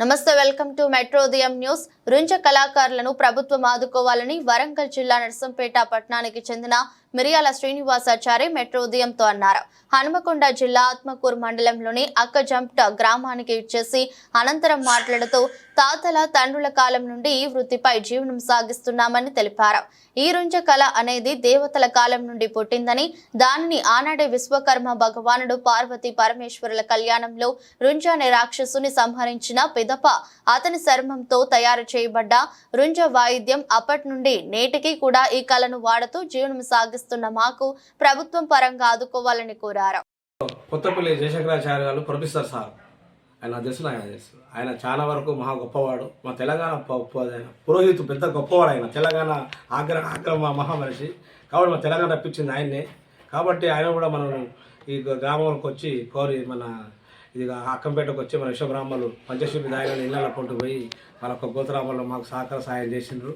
నమస్తే welcome to metro ఉదయం news. రుంజ కళాకారులను ప్రభుత్వం ఆదుకోవాలని వరంగల్ జిల్లా నర్సంపేట పట్టణానికి చెందిన మిరియాల శ్రీనివాసాచారి మెట్రో ఉదయంతో అన్నారు. హనుమకొండ జిల్లా ఆత్మకూరు మండలంలోని అక్కజంప్ట గ్రామానికి ఇచ్చేసి అనంతరం మాట్లాడుతూ తాతల తండ్రుల కాలం నుండి ఈ వృత్తిపై జీవనం సాగిస్తున్నామని తెలిపారు. ఈ రుంజ కళ అనేది దేవతల కాలం నుండి పుట్టిందని దానిని ఆనాడే విశ్వకర్మ భగవానుడు పార్వతి పరమేశ్వరుల కళ్యాణంలో రుంజ అనే రాక్షసుని సంహరించిన పిదప అతని చర్మంతో తయారు చేయబడ్డ రుంజ వాయిద్యం అప్పటి నుండి నేటికి కూడా ఈ కళను వాడుతూ జీవనం సాగి సాధిస్తున్న మాకు ప్రభుత్వం పరంగా ఆదుకోవాలని కోరారు. కొత్తపల్లి జయశంకరాచార్య గారు ప్రొఫెసర్ సార్. ఆయన తెలుసు ఆయన తెలుసు ఆయన చాలా వరకు మహా గొప్పవాడు. మా తెలంగాణ ఆయన పురోహితు పెద్ద గొప్పవాడు ఆయన. తెలంగాణ ఆగ్ర ఆగ్రహ మహామనిషి. కాబట్టి మా తెలంగాణ రప్పించింది ఆయన్నే. కాబట్టి ఆయన కూడా మనం ఈ గ్రామంలోకి వచ్చి కోరి మన ఇది అక్కంపేటకు వచ్చి మన విశ్వబ్రాహ్మణులు పంచశిల్పి దాయాలను ఇళ్ళ పొంటు పోయి వాళ్ళ ఒక గోత్రామంలో మాకు సహకార సాయం చేసిండ్రు.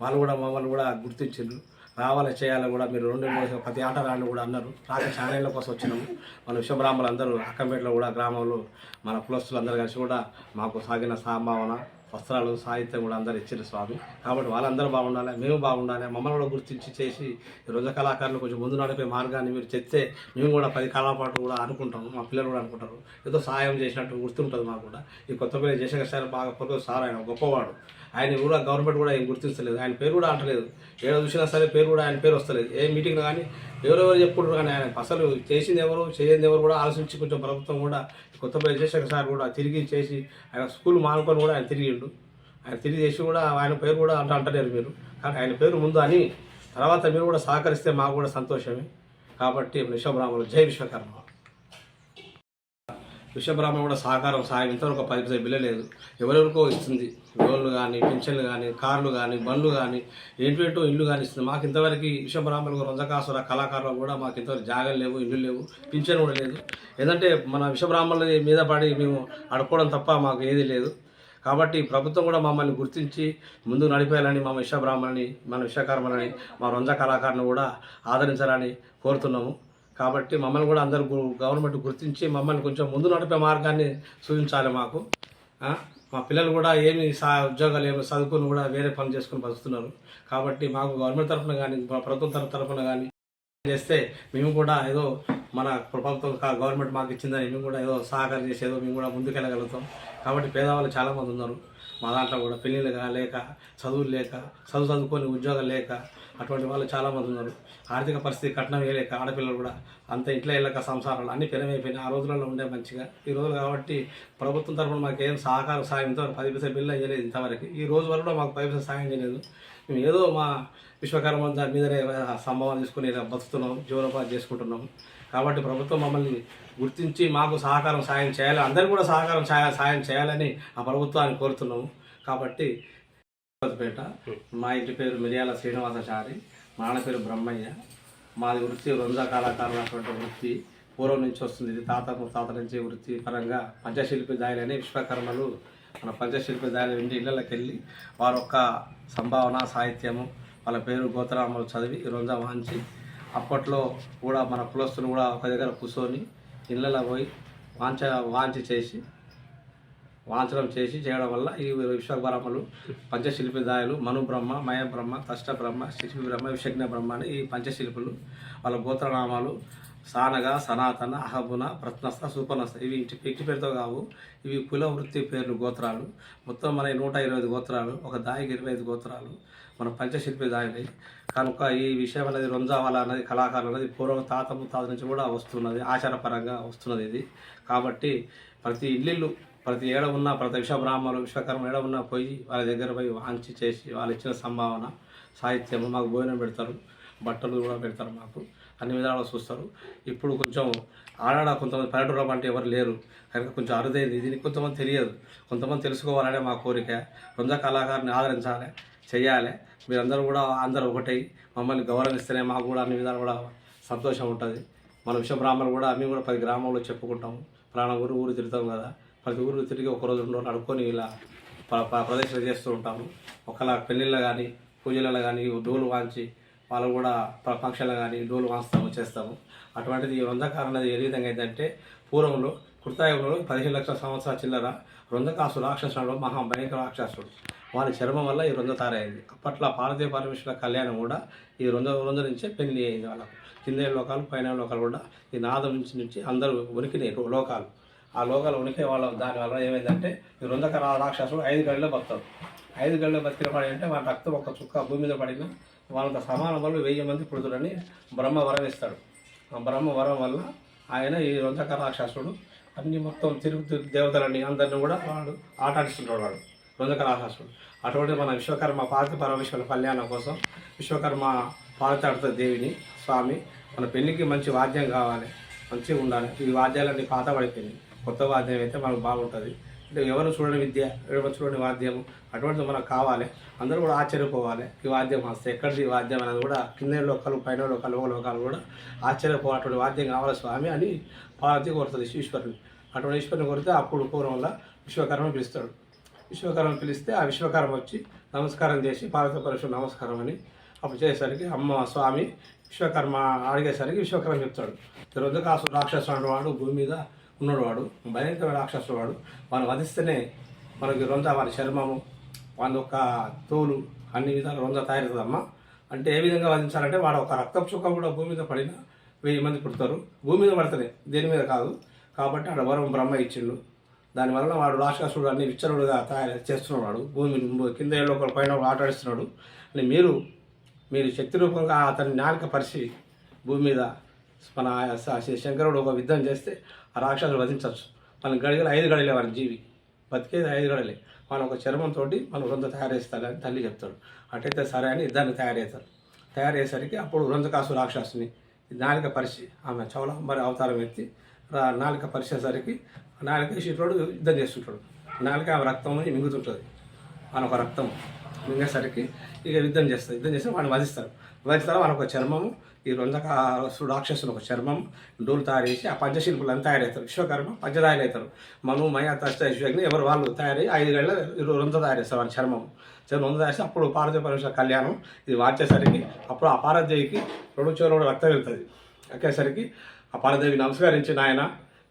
వాళ్ళు కూడా మమ్మల్ని కూడా గుర్తించిండ్రు. రావాలి చేయాలని కూడా. మీరు రెండు మూడు ప్రతి ఆట రాని కూడా అన్నారు. రాక ఛానళ్ళ కోసం వచ్చినాము. మన విశ్వబ్రాహ్మణులు అందరూ అక్కంపేటలో కూడా గ్రామంలో మన కులస్తులు అందరూ కలిసి కూడా మాకు సాగిన సంభావన వస్త్రాలు సాహిత్యం కూడా అందరు ఇచ్చారు స్వామి. కాబట్టి వాళ్ళందరూ బాగుండాలి మేము బాగుండాలి మమ్మల్ని కూడా గుర్తించి చేసి రోజు కళాకారులు కొంచెం ముందు నడిపే మార్గాన్ని మీరు చెప్తే మేము కూడా పది కాలాల పాటు కూడా అనుకుంటాము మా పిల్లలు కూడా అనుకుంటారు. ఏదో సహాయం చేసినట్టు గుర్తుంటుంది మాకు కూడా. ఈ కొత్తపల్లి జయశంకర్ సార్ బాగా పొరుగు సార్ ఆయన గొప్పవాడు. ఆయన కూడా గవర్నమెంట్ కూడా ఏం గుర్తించలేదు. ఆయన పేరు కూడా అంటలేదు. ఏదో చూసినా సరే పేరు కూడా ఆయన పేరు వస్తలేదు. ఏ మీటింగ్లో కానీ ఎవరెవరు చెప్పుకుంటారు కానీ ఆయన అసలు చేసింది ఎవరు చేయంది ఎవరు కూడా ఆలోచించి కొంచెం ప్రభుత్వం కూడా కొత్త జయశంకర్ సార్ కూడా తిరిగి చేసి ఆయన స్కూల్ మానుకొని కూడా ఆయన తిరిగిండు. ఆయన తిరిగి చేసి కూడా ఆయన పేరు కూడా అంట అంటలేరు మీరు. కానీ ఆయన పేరు ముందు అని తర్వాత మీరు కూడా సహకరిస్తే మాకు కూడా సంతోషమే. కాబట్టి విశ్వబ్రాహ్మణులు జై విశ్వకర్మ. విశ్వబ్రాహ్మణ కూడా సహకారం సాయం ఇంతవరకు పది పైసలు బిల్ల లేదు. ఎవరెవరికో ఇస్తుంది. లోన్లు కానీ పెన్షన్లు కానీ కార్లు కానీ బండ్లు కానీ ఏంటో ఇల్లు కానీ ఇస్తుంది. మాకు ఇంతవరకు విశ్వబ్రాహ్మణులు రంజకాసుర కళాకారులు కూడా మాకు ఇంతవరకు జాగలు లేవు ఇల్లు లేవు పింఛన్ కూడా లేదు. ఏంటంటే మన విశ్వబ్రాహ్మణుల మీద పడి మేము అడుక్కోవడం తప్ప మాకు ఏది లేదు. కాబట్టి ప్రభుత్వం కూడా మమ్మల్ని గుర్తించి ముందు నడిపేయాలని మా విశ్వబ్రాహ్మణుని మన విశ్వకర్మలని మా రంజ కళాకారుని కూడా ఆదరించాలని కోరుతున్నాము. కాబట్టి మమ్మల్ని కూడా అందరూ గవర్నమెంట్ గుర్తించి మమ్మల్ని కొంచెం ముందు నడిపే మార్గాన్ని సూచించాలి మాకు. మా పిల్లలు కూడా ఏమి సా ఉద్యోగాలు ఏమి చదువుకుని కూడా వేరే పనులు చేసుకుని బతుకుతున్నారు. కాబట్టి మాకు గవర్నమెంట్ తరఫున కానీ ప్రభుత్వం తరఫున కానీ చేస్తే మేము కూడా ఏదో మన ప్రభుత్వం కా- గవర్నమెంట్ మాకు ఇచ్చిందని మేము కూడా ఏదో సహకారం చేసేదో మేము కూడా ముందుకెళ్ళగలుగుతాం. కాబట్టి పేదవాళ్ళు చాలామంది ఉన్నారు. మా దాంట్లో కూడా పెళ్ళిళ్ళు లేక చదువులు లేక చదువు చదువుకొని ఉద్యోగాలు లేక అటువంటి వాళ్ళు చాలామంది ఉన్నారు. ఆర్థిక పరిస్థితి కట్నం వేయలేక ఆడపిల్లలు కూడా అంత ఇంట్లో వెళ్ళక సంసారాలు అన్ని పెనమైపోయినాయి ఆ రోజులలో ఉండే మంచిగా. ఈ రోజులు కాబట్టి ప్రభుత్వం తరఫున మాకు ఏం సహకారం సాయం ఇంతవరకు పది పైసలు బిల్లు అయ్యలేదు ఇంతవరకు. ఈ రోజు వరకు కూడా మాకు పది పైసలు సాయం చేయలేదు. మేము ఏదో మా విశ్వకర్మ దాని మీదనే సంభవం తీసుకుని బతుకుతున్నాం జీవనోపాధి చేసుకుంటున్నాం. కాబట్టి ప్రభుత్వం మమ్మల్ని గుర్తించి మాకు సహకారం సాయం చేయాలి. అందరూ కూడా సహకారం సాయం చేయాలని ఆ ప్రభుత్వాన్ని కోరుతున్నాము. కాబట్టి పేట మా ఇంటి పేరు మిరియాల శ్రీనివాసచారి. మా నాన్న పేరు బ్రహ్మయ్య. మాది వృత్తి వృంద కళాకారులు అటువంటి వృత్తి. పూర్వం నుంచి వస్తుంది ఇది. తాత ముత్తాత నుంచి వృత్తి పరంగా పంచశిల్పి దాయలని విశ్వకర్మలు మన పంచశిల్పి దాయలు వెండి ఇళ్ళకి వెళ్ళి వారి యొక్క సంభావన సాహిత్యము వాళ్ళ పేరు గోత్రామలు చదివి వృంద వాంచి అప్పట్లో కూడా మన కులస్తులు కూడా ఒక దగ్గర కూర్చొని ఇళ్ళలో పోయి వాంచ వాంచి చేసి వాంఛనం చేసి చేయడం వల్ల ఈ విశ్వబ్రహ్మలు పంచశిల్పి దాయలు మయబ్రహ్మ బ్రహ్మ తష్ట బ్రహ్మ శిల్పి బ్రహ్మ విషజ్ఞ బ్రహ్మ అని ఈ పంచశిల్పులు వాళ్ళ గోత్రనామాలు సానగ సనాతన అహబున ప్రత్నస్థ సూపనస్థ ఇవి ఇంటి ఇంటి పేరుతో కావు. ఇవి కుల వృత్తి పేర్లు గోత్రాలు. మొత్తం మన నూట ఇరవై ఐదు గోత్రాలు ఒక దాయికి ఇరవై ఐదు గోత్రాలు మన పంచశిల్పి దాయిని కనుక ఈ విషయం అనేది రొంజావాల అనేది కళాకారులు అనేది పూర్వ తాత ముత్తాత నుంచి కూడా వస్తున్నది ఆచారపరంగా వస్తున్నది ఇది. కాబట్టి ప్రతి ఇల్లు ప్రతి ఏడ ఉన్న ప్రతి విశ్వబ్రాహ్మణులు విశ్వకర్మ ఏడ ఉన్నా పోయి వాళ్ళ దగ్గర పోయి వాంచి చేసి వాళ్ళు ఇచ్చిన సంభావన సాహిత్యం మాకు భోజనం పెడతారు బట్టలు కూడా పెడతారు మాకు. అన్ని విధాలు చూస్తారు. ఇప్పుడు కొంచెం ఆడాడ కొంతమంది పల్లెటూరు అంటే ఎవరు లేరు. కనుక కొంచెం అరుదైంది. దీనికి కొంతమంది తెలియదు. కొంతమంది తెలుసుకోవాలనే మా కోరిక. రొంజ కళాకారుని ఆదరించాలి చేయాలి. మీరందరూ కూడా అందరూ ఒకటై మమ్మల్ని గౌరవిస్తేనే మాకు కూడా అన్ని విధాలు కూడా సంతోషం ఉంటుంది. మన విశ్వ బ్రాహ్మణులు కూడా మేము కూడా పది గ్రామంలో చెప్పుకుంటాము. ప్రాణ ఊరు ఊరు తిరుగుతాం కదా. ప్రతి ఊరు తిరిగి ఒక రోజు రెండు రోజులు అడుక్కొని ఇలా ప్రదర్శన చేస్తూ ఉంటాము. ఒకలా పెళ్ళిళ్ళ కానీ పూజలలో కానీ డోలు వాంచి వాళ్ళు కూడా ప్ర- ఫంక్షన్లు కానీ డోలు వాంచుతాము చేస్తాము. అటువంటిది ఈ అనేది ఏ విధంగా అయిందంటే పూర్వంలో కృతాయుగంలో పదిహేను లక్షల సంవత్సరాల చిల్లర రొందకాసు రాక్షసుడు మహా భయంకర రాక్షసుడు. వారి చర్మం వల్ల ఈ రొంద తారైంది. అప్పట్లో పార్వతీ పరమేశ్వర కళ్యాణం కూడా ఈ రొంద రొంద నుంచే పెళ్ళి అయింది వాళ్ళకు. కింద లోకాలు పైన లోకాలు కూడా ఈ నాదం నుంచి నుంచి అందరూ ఉనికినాయి లోకాలు. ఆ లోకాలు ఉనికి వాళ్ళ దాని వల్ల ఏమైందంటే ఈ రుందకర రాక్షసులు రాక్షసుడు ఐదు గడిలో బతాడు ఐదు గడిలో బతికిన వాడు అంటే వాళ్ళ రక్తం ఒక చుక్క భూమి మీద పడిన వాళ్ళంత సమాన వల్ల వెయ్యి మంది పుడుతుడని బ్రహ్మ వరం ఇస్తాడు. ఆ బ్రహ్మ వరం వల్ల ఆయన ఈ రొందక రాక్షసుడు అన్ని మొత్తం తిరుగు తిరుగు దేవతలని అందరిని కూడా వాడు ఆటాడిస్తుంటాడు వాడు రొందక రాక్షసుడు. అటువంటి మన విశ్వకర్మ పార్వతి పరమేశ్వర కళ్యాణం కోసం విశ్వకర్మ పార్వతాడుత దేవిని స్వామి మన పెళ్ళికి మంచి వాద్యం కావాలి మంచిగా ఉండాలి. ఈ వాద్యాలన్నీ పాత పడిపోయినాయి కొత్త వాద్యం అయితే మనకు బాగుంటుంది. అంటే ఎవరు చూడని విద్య ఎవరు చూడని వాద్యము అటువంటిది మనకు కావాలి. అందరూ కూడా ఆశ్చర్యపోవాలి. ఈ వాద్యం వస్తే ఎక్కడిది ఈ వాద్యం అనేది కూడా కింద లోకాలు పైన లోకాలు ఒక లోకాలు కూడా ఆశ్చర్యపో అటువంటి వాద్యం కావాలి స్వామి అని పార్వతి కోరుతుంది ఈశ్వరుని. అటువంటి ఈశ్వరుని కోరితే అప్పుడు పూర్వంలో విశ్వకర్మ పిలుస్తాడు విశ్వకర్మ పిలిస్తే ఆ విశ్వకర్మ వచ్చి నమస్కారం చేసి పార్వతి పరమేశ్వరు నమస్కారం అని అప్పుడు చేసేసరికి అమ్మ స్వామి విశ్వకర్మ అడిగేసరికి విశ్వకర్మ చెప్తాడు. రుద్రకాసు రాక్షసుడు వాడు భూమి మీద ఉన్నాడు వాడు భయంకర రాక్షసుడు వాడు. వాళ్ళు వధిస్తేనే మనకి రొంద వారి చర్మము వాళ్ళ యొక్క తోలు అన్ని విధాలు రొంద తయారవుతుందమ్మా. అంటే ఏ విధంగా వధించాలంటే వాడు ఒక రక్తం చుక్క కూడా భూమి మీద పడిన వెయ్యి మంది పుడతారు. భూమి మీద పడతనే దేని మీద కాదు. కాబట్టి ఆడ వరం బ్రహ్మ ఇచ్చిండు. దానివల్ల వాడు రాక్షసుడు అన్ని విచ్చరుడుగా తయారు చేస్తున్నాడు భూమి కింద లోపల పైన ఆటాడిస్తున్నాడు అని మీరు మీరు శక్తి రూపంగా అతని నాలుక పరిచి భూమి మీద మన శంకరుడు ఒక యుద్ధం చేస్తే ఆ రాక్షసులు వధించవచ్చు. మన గడిగలు ఐదు గడిలే వారి జీవి. బతికేది ఐదు గడలే. మన ఒక చర్మంతో మనం వృంద తయారు తల్లి చెప్తాడు. అటైతే సరే అని ఇద్దరిని తయారు చేస్తారు. తయారు అప్పుడు వృందకాసు రాక్షసుని నాలిక పరిచి ఆమె చౌలాంబరి మరి అవతారం ఎత్తి నాలిక పరిచేసరికి నాలిక శిష్యుడు యుద్ధం చేస్తుంటాడు. నాలిక ఆమె రక్తం మింగుతుంటుంది. మన ఒక రక్తం. మింగేసరికి ఇక యుద్ధం చేస్తారు. యుద్ధం చేస్తే వాడిని వధిస్తారు. వధిస్తారు వాళ్ళ ఒక చర్మము. ఈ రొందక రాక్షసులు ఒక చర్మం డోలు తయారు చేసి ఆ పంచశిల్పులు తయారవుతారు. విశ్వకర్మ పంచదాయలు అవుతారు మను మయ తష్ట ఎవరు వాళ్ళు తయారై ఐదు గళ్ళ రొంద తయారు చేస్తారు వాళ్ళ చర్మం చర్మం రొంద తయారు అప్పుడు పార్వతీ పరమేశ్వర కళ్యాణం ఇది వాచేసరికి అప్పుడు ఆ పారదేవికి రెండు చెరువులు రక్తం వెళ్తుంది. అక్కేసరికి ఆ పార్వదేవి నమస్కరించి నాయన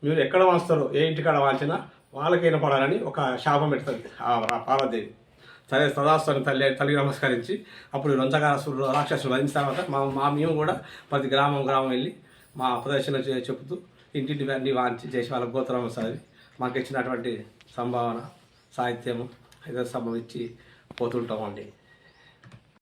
మీరు ఎక్కడ వాస్తారో ఏ ఇంటికాడ వాంచినా వాళ్ళకైనా పడాలని ఒక శాపం పెడుతుంది ఆ పార్వదేవి సరే సదాస్వామి తల్లి తల్లికి నమస్కరించి అప్పుడు రొంచకాసుడు రాక్షసులు వధించిన తర్వాత మా మా మేము కూడా ప్రతి గ్రామం గ్రామం వెళ్ళి మా ప్రదర్శన చెబుతూ ఇంటింటి అన్ని వాంచి చేసి వాళ్ళ గోత్రం చదివి మాకు ఇచ్చినటువంటి సంభావన సాహిత్యము ఏదో సంభవించి పోతుంటామండి.